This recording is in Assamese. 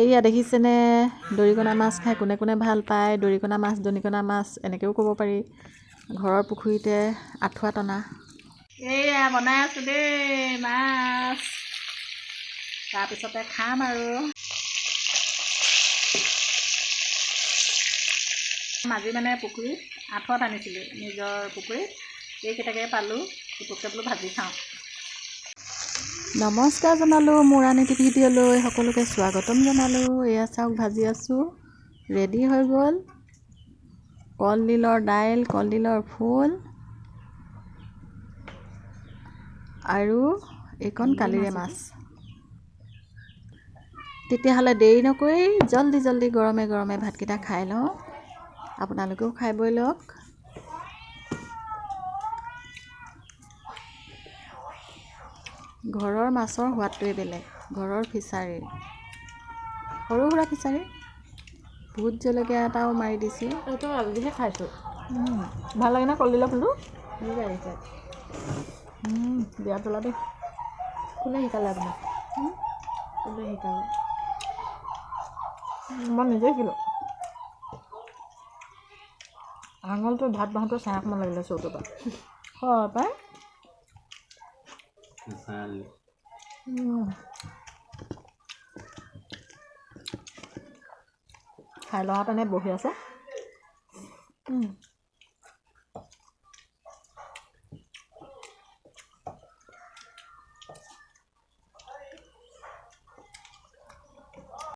এইয়া দেখিছেনে? দৰিকণা মাছ খাই কোনে কোনে ভাল পায়? দৰিকণা মাছ দনিকণা মাছ এনেকৈও ক'ব পাৰি। ঘৰৰ পুখুৰীতে আঁঠুৱা টনা। এইয়া বনাই আছোঁ দেই মাছ। তাৰপিছতে খাম আৰু। আজি মানে পুখুৰীত আঁঠুৱাত আনিছিলোঁ নিজৰ পুখুৰীত। এইকেইটাকে পালোঁ পুতুককৈ বোলো ভাজি খাওঁ। নমস্কাৰ জনালোঁ মোৰ আন এটি ভিডিঅ'লৈ সকলোকে স্বাগতম জনালোঁ। এয়া চাওক ভাজি আছোঁ। ৰেডি হৈ গ'ল। কলডিলৰ দাইল কলডিলৰ ফুল আৰু এইকণ কালিৰে মাছ। তেতিয়াহ'লে দেৰি নকৰি জল্দি জল্দি গৰমে গৰমে ভাতকেইটা খাই লওঁ। আপোনালোকেও খাই বৈ লওক। ঘৰৰ মাছৰ সোৱাদটোৱে বেলেগ ঘৰৰ ফিচাৰী সৰু সুৰা ফিচাৰী ভোট জলকীয়া এটাও মাৰি দিছোঁ। এইটো আজিহে খাইছোঁ। ভাল লাগে ন কলডিলৰ ফুলটো? বিয়া তোলা দেই। কোনে শিকালে আপোনাক? কোনে শিকালে? মই নিজে শিকিলোঁ। আঙুলটো ভাত বাঁহোতে চাই অকণমান লাগিলে চৌটোৰ পৰা। হয় পাই খাই লওঁতেনে বহি আছে।